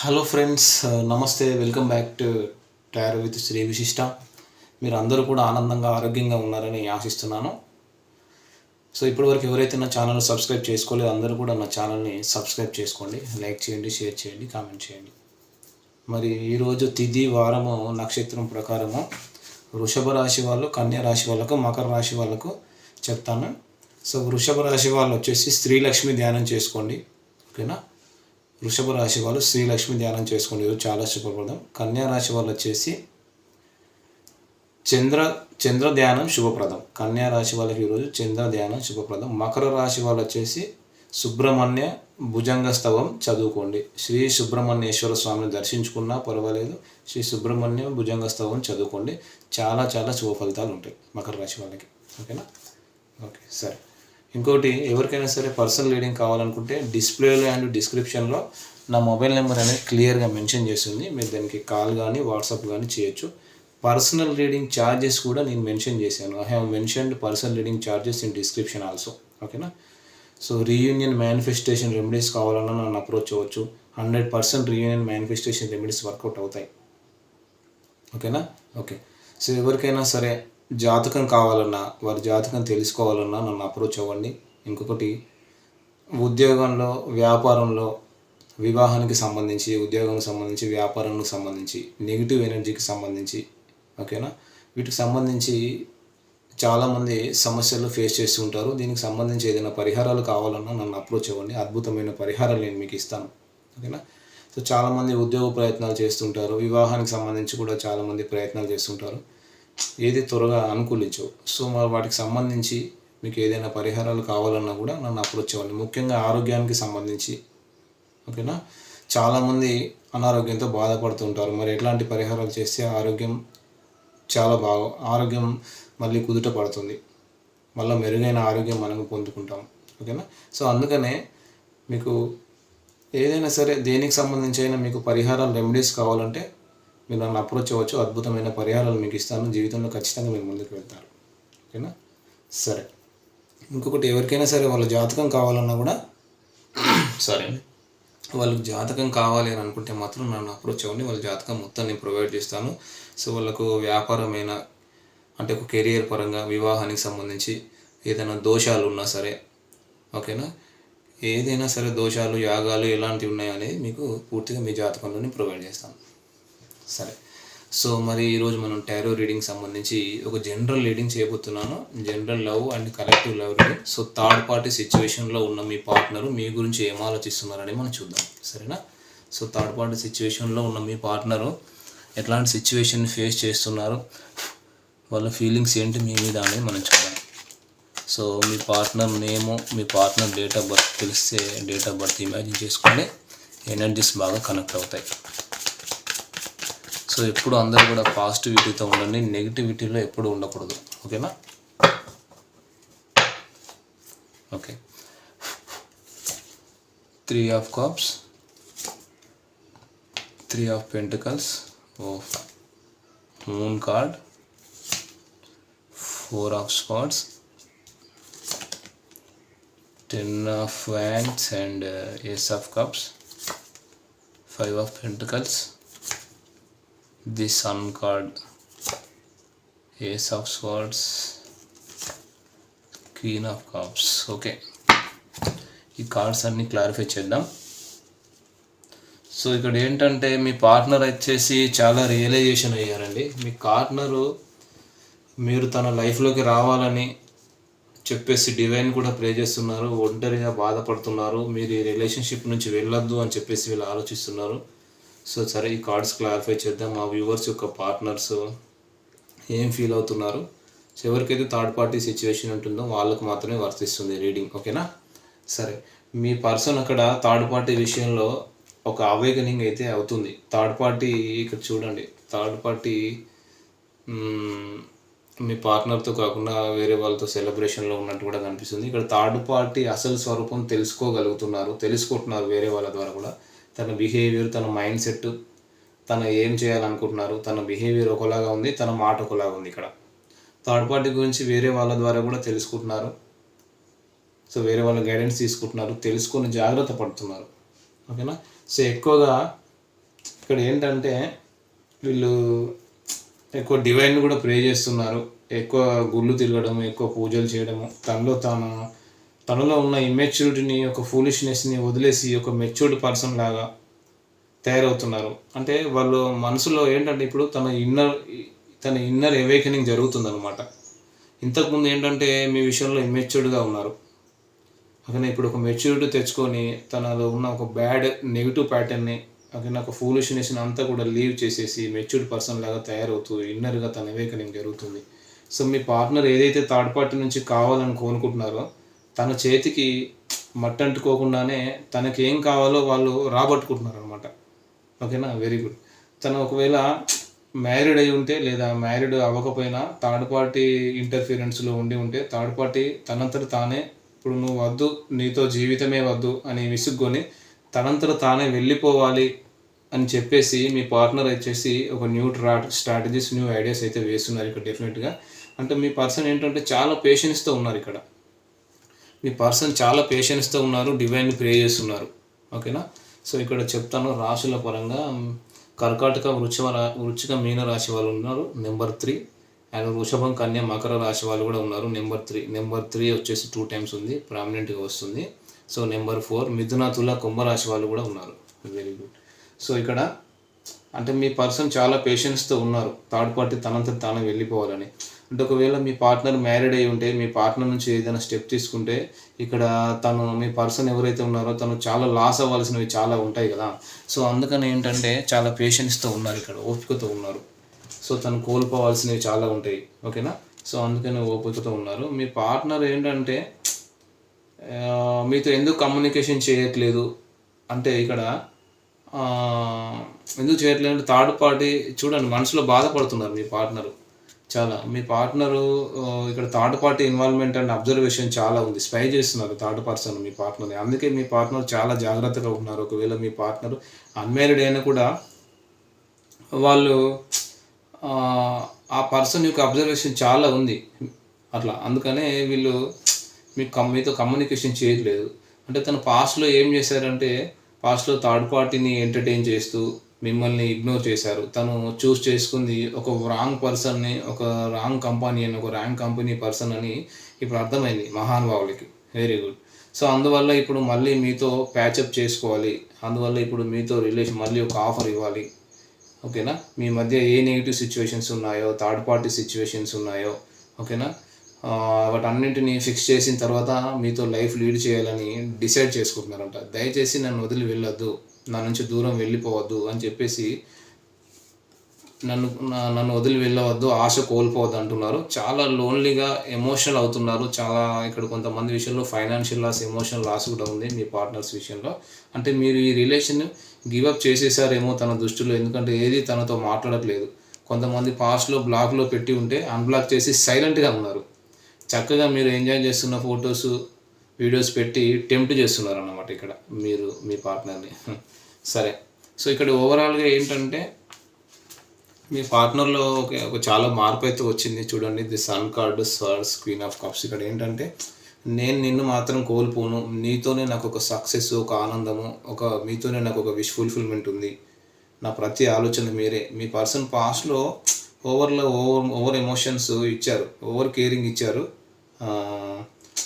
Hello friends నమస్తే welcome back to tarot with Shri Vishishta మీరు అందరూ కూడా ఆనందంగా ఆరోగ్యంగా ఉన్నారని ఆశిస్తున్నాను. సో ఇప్పటివరకు ఎవరైతే నా ఛానల్ సబ్స్క్రైబ్ చేసుకోలేదో అందరూ కూడా నా ఛానల్ని సబ్స్క్రైబ్ చేసుకోండి. లైక్ చేయండి షేర్ చేయండి కామెంట్ చేయండి. మరి ఈరోజు తిది వారము నక్షత్రం ప్రకారము వృషభ రాశి వాళ్ళు కన్యా రాశి వాళ్ళకు మకర రాశి వాళ్ళకు చెప్తాను. సో వృషభ రాశి వాళ్ళు వచ్చేసి స్త్రీలక్ష్మి ధ్యానం చేసుకోండి. ఓకేనా? వృషభ రాశి వాళ్ళు శ్రీలక్ష్మి ధ్యానం చేసుకోండి చాలా శుభప్రదం. కన్యా రాశి వాళ్ళు వచ్చేసి చంద్ర చంద్ర ధ్యానం శుభప్రదం. కన్యా రాశి వాళ్ళకి ఈరోజు చంద్ర ధ్యానం శుభప్రదం. మకర రాశి వాళ్ళు వచ్చేసి సుబ్రహ్మణ్య భుజంగ స్తవం చదువుకోండి. శ్రీ సుబ్రహ్మణ్యేశ్వర స్వామిని దర్శించుకున్నా పర్వాలేదు. శ్రీ సుబ్రహ్మణ్య భుజంగ స్తవం చదువుకోండి. చాలా చాలా శుభ ఫలితాలు ఉంటాయి మకర రాశి వాళ్ళకి. ఓకేనా? ఓకే సరే. ఇంకోటి ఎవరికైనా సరే పర్సనల్ రీడింగ్ కావాలనుకుంటే డిస్ప్లేలో అండ్ డిస్క్రిప్షన్లో నా మొబైల్ నెంబర్ అనేది క్లియర్గా మెన్షన్ చేస్తుంది. మీరు దానికి కాల్ కానీ వాట్సాప్ కానీ చేయొచ్చు. పర్సనల్ రీడింగ్ ఛార్జెస్ కూడా నేను మెన్షన్ చేశాను. I have mentioned personal reading charges in description also. ఓకేనా? సో రీయూనియన్ మేనిఫెస్టేషన్ రెమెడీస్ కావాలన్నా నన్ను అప్రోచ్ అవ్వచ్చు. Hundred percent reunion manifestation remedies work out అవుతాయి. ఓకేనా? ఓకే. సో ఎవరికైనా సరే జాతకం కావాలన్నా వారి జాతకం తెలుసుకోవాలన్నా నన్ను అప్రోచ్ అవ్వండి. ఇంకొకటి ఉద్యోగంలో వ్యాపారంలో వివాహానికి సంబంధించి ఉద్యోగానికి సంబంధించి వ్యాపారానికి సంబంధించి నెగిటివ్ ఎనర్జీకి సంబంధించి ఓకేనా వీటికి సంబంధించి చాలామంది సమస్యలు ఫేస్ చేస్తూ ఉంటారు. దీనికి సంబంధించి ఏదైనా పరిహారాలు కావాలన్నా నన్ను అప్రోచ్ అవ్వండి. అద్భుతమైన పరిహారాలు నేను మీకు ఇస్తాను. ఓకేనా సో చాలామంది ఉద్యోగ ప్రయత్నాలు చేస్తుంటారు. వివాహానికి సంబంధించి కూడా చాలామంది ప్రయత్నాలు చేస్తుంటారు. ఏది త్వరగా అనుకూలించవు. సో మరి వాటికి సంబంధించి మీకు ఏదైనా పరిహారాలు కావాలన్నా కూడా నన్ను అప్రోచ్ అవ్వండి. ముఖ్యంగా ఆరోగ్యానికి సంబంధించి. ఓకేనా? చాలామంది అనారోగ్యంతో బాధపడుతుంటారు. మరి ఎట్లాంటి పరిహారాలు చేస్తే ఆరోగ్యం చాలా బాగా ఆరోగ్యం మళ్ళీ కుదుట పడుతుంది. మళ్ళీ మెరుగైన ఆరోగ్యం మనం పొందుకుంటాం. ఓకేనా? సో అందుకనే మీకు ఏదైనా సరే దేనికి సంబంధించి అయినా మీకు పరిహారాలు రెమెడీస్ కావాలంటే మీరు నన్ను అప్రోచ్ అవ్వచ్చు అద్భుతమైన పరిహారాలు మీకు ఇస్తాను జీవితంలో ఖచ్చితంగా మీరు ముందుకు వెళ్తారు. ఓకేనా? సరే. ఇంకొకటి ఎవరికైనా సరే వాళ్ళ జాతకం కావాలన్నా కూడా సరే వాళ్ళకి జాతకం కావాలి అని అనుకుంటే మాత్రం నన్ను అప్రోచ్ అవ్వండి. వాళ్ళ జాతకం మొత్తం నేను ప్రొవైడ్ చేస్తాను. సో వాళ్ళకు వ్యాపారమైన అంటే ఒక కెరియర్ పరంగా వివాహానికి సంబంధించి ఏదైనా దోషాలు ఉన్నా సరే ఓకేనా? ఏదైనా సరే దోషాలు యాగాలు ఎలాంటివి ఉన్నాయనేది మీకు పూర్తిగా మీ జాతకంలోనే ప్రొవైడ్ చేస్తాను. సరే. సో మరి ఈరోజు మనం టారో రీడింగ్ సంబంధించి ఒక జనరల్ రీడింగ్ చేయబోతున్నాను. General love and collective love reading so third party సిచ్యువేషన్లో ఉన్న మీ పార్ట్నర్ మీ గురించి ఏం ఆలోచిస్తున్నారని మనం చూద్దాం. సరేనా? సో థర్డ్ పార్టీ సిచ్యువేషన్లో ఉన్న మీ పార్ట్నరు ఎట్లాంటి సిచ్యువేషన్ ఫేస్ చేస్తున్నారు? వాళ్ళ ఫీలింగ్స్ ఏంటి మీ మీద అనేది మనం చూద్దాం. సో మీ పార్ట్నర్ నేము మీ పార్ట్నర్ డేట్ ఆఫ్ బర్త్ తెలిస్తే డేట్ ఆఫ్ బర్త్ ఇమాజిన్ చేసుకొని ఎనర్జీస్ బాగా కనెక్ట్ అవుతాయి. సో ఎప్పుడు అందరూ కూడా పాజిటివిటీతో ఉండండి నెగిటివిటీలో ఎప్పుడు ఉండకూడదు. ఓకేనా? Okay. Three of cups three of pentacles oh moon card four of swords ten of wands and ace of cups five of pentacles the sun card ace of swords queen of cups. Okay. ఈ cards అన్ని clarify చేద్దాం. So ఇక్కడ ఏంటంటే మీ partner వచ్చేసి చాలా realisation అయ్యారండి. మీ partner మీరు తన లైఫ్లోకి రావాలని చెప్పేసి డివైన్ కూడా ప్రే చేస్తున్నారు. ఒంటరిగా బాధపడుతున్నారు. మీరు ఈ రిలేషన్షిప్ నుంచి వెళ్ళొద్దు అని చెప్పేసి వీళ్ళు ఆలోచిస్తున్నారు. సో సరే ఈ కార్డ్స్ క్లారిఫై చేద్దాం. మా వ్యూవర్స్ యొక్క పార్ట్నర్స్ ఏం ఫీల్ అవుతున్నారు? సో ఎవరికైతే థర్డ్ పార్టీ సిచ్యువేషన్ ఉంటుందో వాళ్ళకు మాత్రమే వర్తిస్తుంది రీడింగ్. ఓకేనా? సరే మీ పర్సన్ అక్కడ థర్డ్ పార్టీ విషయంలో ఒక అవేకనింగ్ అయితే అవుతుంది. థర్డ్ పార్టీ ఇక్కడ చూడండి. థర్డ్ పార్టీ మీ పార్ట్నర్తో కాకుండా వేరే వాళ్ళతో సెలబ్రేషన్లో ఉన్నట్టు కూడా కనిపిస్తుంది. ఇక్కడ థర్డ్ పార్టీ అసలు స్వరూపం తెలుసుకోగలుగుతున్నారు తెలుసుకుంటున్నారు వేరే వాళ్ళ ద్వారా కూడా. తన బిహేవియర్ తన మైండ్ సెట్ తను ఏం చేయాలనుకుంటున్నారు తన బిహేవియర్ ఒకలాగా ఉంది తన మాట ఒకలాగా ఉంది ఇక్కడ. థర్డ్ పార్టీ గురించి వేరే వాళ్ళ ద్వారా కూడా తెలుసుకుంటున్నారు. సో వేరే వాళ్ళ గైడెన్స్ తీసుకుంటున్నారు తెలుసుకొని జాగ్రత్త పడుతున్నారు. ఓకేనా సో ఎక్కువగా ఇక్కడ ఏంటంటే వీళ్ళు ఎక్కువ డివైన్ కూడా ప్రే చేస్తున్నారు. ఎక్కువ గుళ్ళు తిరగడం ఎక్కువ పూజలు చేయడము తనలో తాను తనలో ఉన్న ఇమ్మెచ్యూరిటీని ఒక ఫూలిష్నెస్ని వదిలేసి ఒక మెచ్యూర్డ్ పర్సన్ లాగా తయారవుతున్నారు. అంటే వాళ్ళు మనసులో ఏంటంటే ఇప్పుడు తన ఇన్నర్ తన ఇన్నర్ అవేకనింగ్ జరుగుతుంది అనమాట ఇంతకుముందు ఏంటంటే మీ విషయంలో ఇమ్మెచ్యూర్డ్గా ఉన్నారు. అక్కడ ఇప్పుడు ఒక మెచ్యూరిటీ తెచ్చుకొని తనలో ఉన్న ఒక బ్యాడ్ నెగిటివ్ ప్యాటర్న్ని అక్కడ ఒక ఫూలిష్నెస్ని అంతా కూడా లీవ్ చేసేసి మెచ్యూర్డ్ పర్సన్ లాగా తయారవుతూ ఇన్నర్గా తన అవేకనింగ్ జరుగుతుంది. సో మీ పార్ట్నర్ ఏదైతే థర్డ్ పార్టీ నుంచి కావాలని కోరుకుంటున్నారో తన చేతికి మట్టి అంటుకోకుండానే తనకి ఏం కావాలో వాళ్ళు రాబట్టుకుంటున్నారు అనమాట ఓకేనా? వెరీ గుడ్ తను ఒకవేళ మ్యారీడ్ అయి ఉంటే లేదా మ్యారీడ్ అవ్వకపోయినా థర్డ్ పార్టీ ఇంటర్ఫీరెన్స్లో ఉండి ఉంటే థర్డ్ పార్టీ తనంతట తానే ఇప్పుడు నువ్వు వద్దు నీతో జీవితమే వద్దు అని విసుగ్గొని తనంతట తానే వెళ్ళిపోవాలి అని చెప్పేసి మీ పార్ట్నర్ వచ్చేసి ఒక న్యూ ట్రా స్ట్రాటజీస్ న్యూ ఐడియాస్ అయితే వేస్తున్నారు ఇక్కడ డెఫినెట్గా. అంటే మీ పర్సన్ ఏంటంటే చాలా పేషెన్స్తో ఉన్నారు ఇక్కడ. మీ పర్సన్ చాలా పేషెన్స్తో ఉన్నారు డివైన్ ప్రే చేస్తున్నారు. ఓకేనా? సో ఇక్కడ చెప్తాను రాశుల పరంగా కర్కాటక వృషభ రా- మీన రాశి వాళ్ళు ఉన్నారు నెంబర్ త్రీ. అండ్ వృషభం కన్య మకర రాశి వాళ్ళు కూడా ఉన్నారు నెంబర్ త్రీ. నెంబర్ త్రీ వచ్చేసి టూ టైమ్స్ ఉంది ప్రామినెంట్గా వస్తుంది. సో నెంబర్ ఫోర్ మిథున తుల కుంభరాశి వాళ్ళు కూడా ఉన్నారు. వెరీ గుడ్ సో ఇక్కడ అంటే మీ పర్సన్ చాలా పేషెన్స్తో ఉన్నారు థర్డ్ పార్టీ తనంత తాను వెళ్ళిపోవాలని. అంటే ఒకవేళ మీ పార్ట్నర్ మ్యారీడ్ అయి ఉంటే మీ పార్ట్నర్ నుంచి ఏదైనా స్టెప్ తీసుకుంటే ఇక్కడ తను మీ పర్సన్ ఎవరైతే ఉన్నారో తను చాలా లాస్ అవ్వాల్సినవి చాలా ఉంటాయి కదా. సో అందుకని ఏంటంటే చాలా పేషెన్స్తో ఉన్నారు ఇక్కడ ఓపికతో ఉన్నారు. సో తను కోల్పోవాల్సినవి చాలా ఉంటాయి ఓకేనా? సో అందుకని ఓపికతో ఉన్నారు. మీ పార్ట్నర్ ఏంటంటే మీతో ఎందుకు కమ్యూనికేషన్ చేయట్లేదు? అంటే ఇక్కడ ఎందుకు చేయట్లేదు? అంటే థర్డ్ పార్టీ చూడండి మనసులో బాధపడుతున్నారు మీ పార్ట్నరు. చాలా. మీ పార్ట్నరు ఇక్కడ third party involvement and observation చాలా ఉంది. స్పై చేస్తున్నారు థర్డ్ పర్సన్ మీ పార్ట్నర్ని అందుకే మీ పార్ట్నర్ చాలా జాగ్రత్తగా ఉన్నారు. ఒకవేళ మీ పార్ట్నర్ అన్మ్యారీడ్ అయినా కూడా వాళ్ళు ఆ, ఆ పర్సన్ యొక్క అబ్జర్వేషన్ చాలా ఉంది. అట్లా. అందుకనే వీళ్ళు మీకు కమ్ మీతో కమ్యూనికేషన్ చేయట్లేదు. అంటే తను పాస్ట్లో ఏం చేశారంటే పాస్ట్లో థర్డ్ పార్టీని ఎంటర్టైన్ చేస్తూ మిమ్మల్ని ఇగ్నోర్ చేశారు. తను చూస్ చేసుకుంది ఒక రాంగ్ పర్సన్ని ఒక రాంగ్ కంపెనీ అని ఒక ర్యాంక్ కంపెనీ పర్సన్ అని ఇప్పుడు అర్థమైంది మహానుభావులకి వెరీ గుడ్ సో అందువల్ల ఇప్పుడు మళ్ళీ మీతో ప్యాచప్ చేసుకోవాలి. అందువల్ల ఇప్పుడు మీతో రిలేషన్ మళ్ళీ ఒక ఆఫర్ ఇవ్వాలి. ఓకేనా మీ మధ్య ఏ నెగిటివ్ సిచ్యువేషన్స్ ఉన్నాయో థర్డ్ పార్టీ సిచ్యువేషన్స్ ఉన్నాయో ఓకేనా వాటి వాటన్నింటిని ఫిక్స్ చేసిన తర్వాత మీతో లైఫ్ లీడ్ చేయాలని డిసైడ్ చేసుకుంటున్నారంట. దయచేసి నన్ను వదిలి వెళ్ళొద్దు. నా నుంచి దూరం వెళ్ళిపోవద్దు అని చెప్పేసి నన్ను నన్ను వదిలి వెళ్ళవద్దు ఆశ కోల్పోవద్దు అంటున్నారు. చాలా లోన్లీగా ఎమోషనల్ అవుతున్నారు. చాలా ఇక్కడ కొంతమంది విషయంలో ఫైనాన్షియల్ లాస్ ఎమోషనల్ లాస్ కూడా ఉంది మీ పార్ట్నర్స్ విషయంలో. అంటే మీరు ఈ రిలేషన్ గివప్ చేసేసారేమో తన దృష్టిలో ఎందుకంటే ఏది తనతో మాట్లాడట్లేదు. కొంతమంది పాస్ట్లో బ్లాక్లో పెట్టి ఉంటే అన్బ్లాక్ చేసి సైలెంట్గా ఉన్నారు. చక్కగా మీరు ఎంజాయ్ చేస్తున్న ఫొటోస్ వీడియోస్ పెట్టి టెంప్ట్ చేస్తున్నారు అన్నమాట ఇక్కడ మీరు మీ పార్ట్నర్ని సరే. సో ఇక్కడ ఓవరాల్గా ఏంటంటే మీ పార్ట్నర్లో ఒక ఒక చాలా మార్పు అయితే వచ్చింది. చూడండి ది సన్ కార్డ్ సర్స్ క్వీన్ ఆఫ్ కప్స్. ఇక్కడ ఏంటంటే నేను నిన్ను మాత్రం కోల్పోను. నీతోనే నాకు ఒక సక్సెస్ ఒక ఆనందము ఒక మీతోనే నాకు ఒక విష్ ఫుల్ఫిల్మెంట్ ఉంది. నా ప్రతి ఆలోచన మీరే. మీ పర్సన్ పాస్ట్లో ఓవర్లో ఓవర్ ఓవర్ ఎమోషన్స్ ఇచ్చారు. ఓవర్ కేరింగ్ ఇచ్చారు.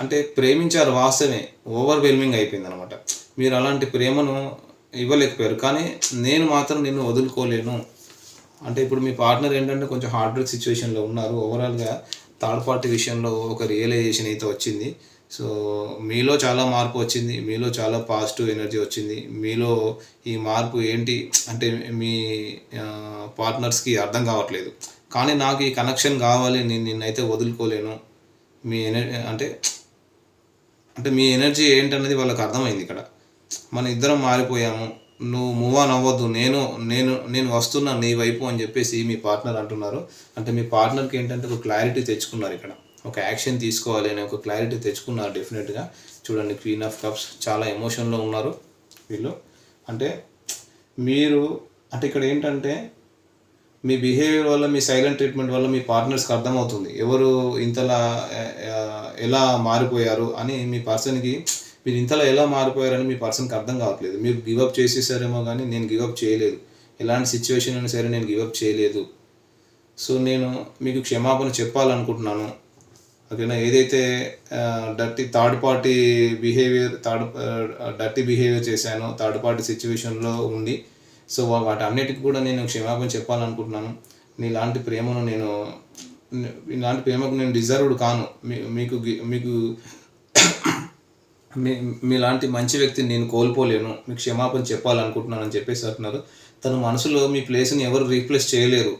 అంటే ప్రేమించారు వాస్తవమే. ఓవర్వెల్మింగ్ అయిపోయింది అనమాట మీరు అలాంటి ప్రేమను ఇవ్వలేకపోయారు. కానీ నేను మాత్రం నిన్ను వదులుకోలేను. అంటే ఇప్పుడు మీ పార్ట్నర్ ఏంటంటే కొంచెం హార్డ్ వర్క్ సిచ్యువేషన్లో ఉన్నారు. ఓవరాల్గా థర్డ్ పార్టీ విషయంలో ఒక రియలైజేషన్ అయితే వచ్చింది. సో మీలో చాలా మార్పు వచ్చింది. మీలో చాలా పాజిటివ్ ఎనర్జీ వచ్చింది. మీలో ఈ మార్పు ఏంటి? అంటే మీ పార్ట్నర్స్కి అర్థం కావట్లేదు. కానీ నాకు ఈ కనెక్షన్ కావాలి. నేను నిన్నైతే వదులుకోలేను. మీ ఎనర్జీ అంటే అంటే మీ ఎనర్జీ ఏంటన్నది వాళ్ళకి అర్థమైంది ఇక్కడ. మన ఇద్దరం మారిపోయాము. నువ్వు మూవ్ ఆన్ అవ్వద్దు. నేను నేను నేను వస్తున్నా నీ వైపు అని చెప్పేసి మీ పార్ట్నర్ అంటున్నారు. అంటే మీ పార్ట్నర్కి ఏంటంటే ఒక క్లారిటీ తెచ్చుకున్నారు ఇక్కడ. ఒక యాక్షన్ తీసుకోవాలి అనే ఒక క్లారిటీ తెచ్చుకున్నారు డెఫినెట్గా చూడండి క్వీన్ ఆఫ్ కప్స్ చాలా ఎమోషన్లో ఉన్నారు వీళ్ళు. అంటే మీరు అంటే ఇక్కడ ఏంటంటే మీ బిహేవియర్ వల్ల మీ సైలెంట్ ట్రీట్మెంట్ వల్ల మీ పార్ట్నర్స్కి అర్థమవుతుంది. ఎవరు ఇంతలా ఎలా మారిపోయారు అని మీ పర్సన్కి మీరు ఇంతలా ఎలా మారిపోయారని మీ పర్సన్కి అర్థం కావట్లేదు. మీరు గివప్ చేసేసారేమో కానీ నేను గివప్ చేయలేదు. ఎలాంటి సిచ్యువేషన్ అయినా సరే నేను గివప్ చేయలేదు. సో నేను మీకు క్షమాపణ చెప్పాలనుకుంటున్నాను. ఓకేనా? ఏదైతే dirty third party behaviour third dirty behaviour చేశానో థర్డ్ పార్టీ సిచ్యువేషన్లో ఉండి సో వాటి అన్నిటికీ కూడా నేను క్షమాపణ చెప్పాలనుకుంటున్నాను. నీలాంటి ప్రేమను నేను ఇలాంటి ప్రేమకు నేను డిజర్వ్డ్ కాను. మీ- మీకు గి- మీకు మీ మీలాంటి మంచి వ్యక్తిని నేను కోల్పోలేను మీకు క్షమాపణ చెప్పాలనుకుంటున్నాను అని చెప్పేసి అంటున్నారు. తన మనసులో మీ ప్లేస్ని ఎవరు రీప్లేస్ చేయలేరు.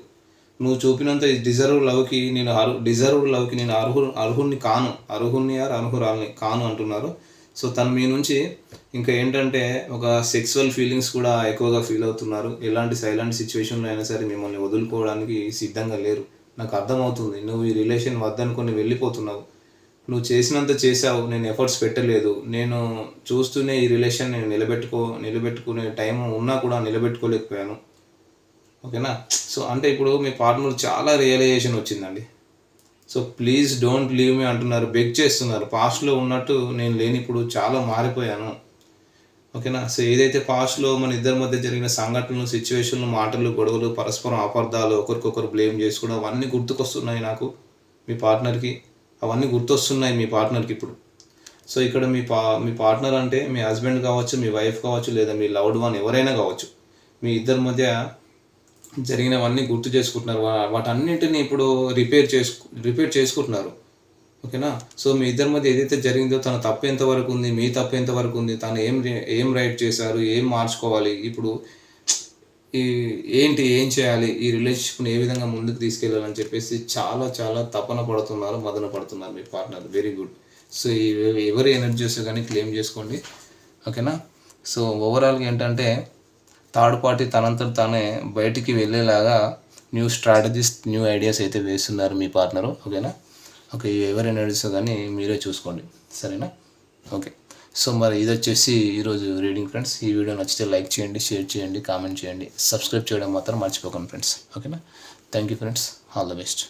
నువ్వు చూపినంత డిజర్వ్ లవ్కి నేను అర్హు డిజర్వ్డ్ లవ్కి నేను అర్హు అర్హుణ్ణి కాను అర్హుణ్ణి ఆర్ అర్హురాల్ని కాను అంటున్నారు. సో తను మీ నుంచి ఇంకా ఏంటంటే ఒక సెక్సువల్ ఫీలింగ్స్ కూడా ఎక్కువగా ఫీల్ అవుతున్నారు. ఎలాంటి సైలెంట్ సిచ్యువేషన్లో అయినా సరే మిమ్మల్ని వదులుకోవడానికి సిద్ధంగా లేరు. నాకు అర్థమవుతుంది నువ్వు ఈ రిలేషన్ వద్దనుకొని వెళ్ళిపోతున్నావు. నువ్వు చేసినంత చేసావు నేను ఎఫర్ట్స్ పెట్టలేదు. నేను చూస్తూనే ఈ రిలేషన్ నేను నిలబెట్టుకో నిలబెట్టుకునే టైం ఉన్నా కూడా నిలబెట్టుకోలేకపోయాను. ఓకేనా? సో అంటే ఇప్పుడు మీ పార్ట్నర్ చాలా రియలైజేషన్ వచ్చిందండి. So please don't leave me అంటున్నారు బెగ్ చేస్తున్నారు. పాస్ట్లో ఉన్నట్టు నేను లేని ఇప్పుడు చాలా మారిపోయాను. ఓకేనా? సో ఏదైతే పాస్ట్లో మన ఇద్దరి మధ్య జరిగిన సంఘటనలు సిచ్యువేషన్లు మాటలు గొడవలు పరస్పరం అపార్థాలు ఒకరికొకరు బ్లేమ్ చేసుకోవడం అవన్నీ గుర్తుకొస్తున్నాయి నాకు మీ పార్ట్నర్కి అవన్నీ గుర్తొస్తున్నాయి మీ పార్ట్నర్కి ఇప్పుడు. సో ఇక్కడ మీ పా మీ పార్ట్నర్ అంటే మీ హస్బెండ్ కావచ్చు మీ వైఫ్ కావచ్చు లేదా మీ లవ్డ్ వన్ ఎవరైనా కావచ్చు మీ ఇద్దరి మధ్య జరిగినవన్నీ గుర్తు చేసుకుంటున్నారు. వా- వాటన్నింటిని ఇప్పుడు రిపేర్ చేసుకు రిపేర్ చేసుకుంటున్నారు. ఓకేనా? సో మీ ఇద్దరి మధ్య ఏదైతే జరిగిందో తన తప్పు ఎంతవరకు ఉంది మీ తప్పు ఎంతవరకు ఉంది తను ఏం ఏం రైట్ చేశారు ఏం మార్చుకోవాలి ఇప్పుడు ఏంటి ఏం చేయాలి? ఈ రిలేషన్షిప్ని ఏ విధంగా ముందుకు తీసుకెళ్ళాలని చెప్పేసి చాలా చాలా తపన పడుతున్నారు మదన పడుతున్నారు మీ పార్ట్నర్. వెరీ గుడ్ సో ఈ ఎవరి ఎనర్జీస్ కానీ క్లెయిమ్ చేసుకోండి. ఓకేనా? సో ఓవరాల్గా ఏంటంటే థర్డ్ పార్టీ తనంతట తానే బయటికి వెళ్ళేలాగా న్యూ స్ట్రాటజీస్ న్యూ ఐడియాస్ అయితే వేస్తున్నారు మీ పార్ట్నరు. ఓకేనా? ఓకే ఎవరి ఎనర్జీస్ కానీ మీరే చూసుకోండి. సరేనా? ఓకే. సో మరి ఇది వచ్చేసి ఈరోజు రీడింగ్ ఫ్రెండ్స్ ఈ వీడియో నచ్చితే లైక్ చేయండి షేర్ చేయండి కామెంట్ చేయండి. సబ్స్క్రైబ్ చేయడం మాత్రం మర్చిపోకండి ఫ్రెండ్స్ ఓకేనా? Thank you friends all the best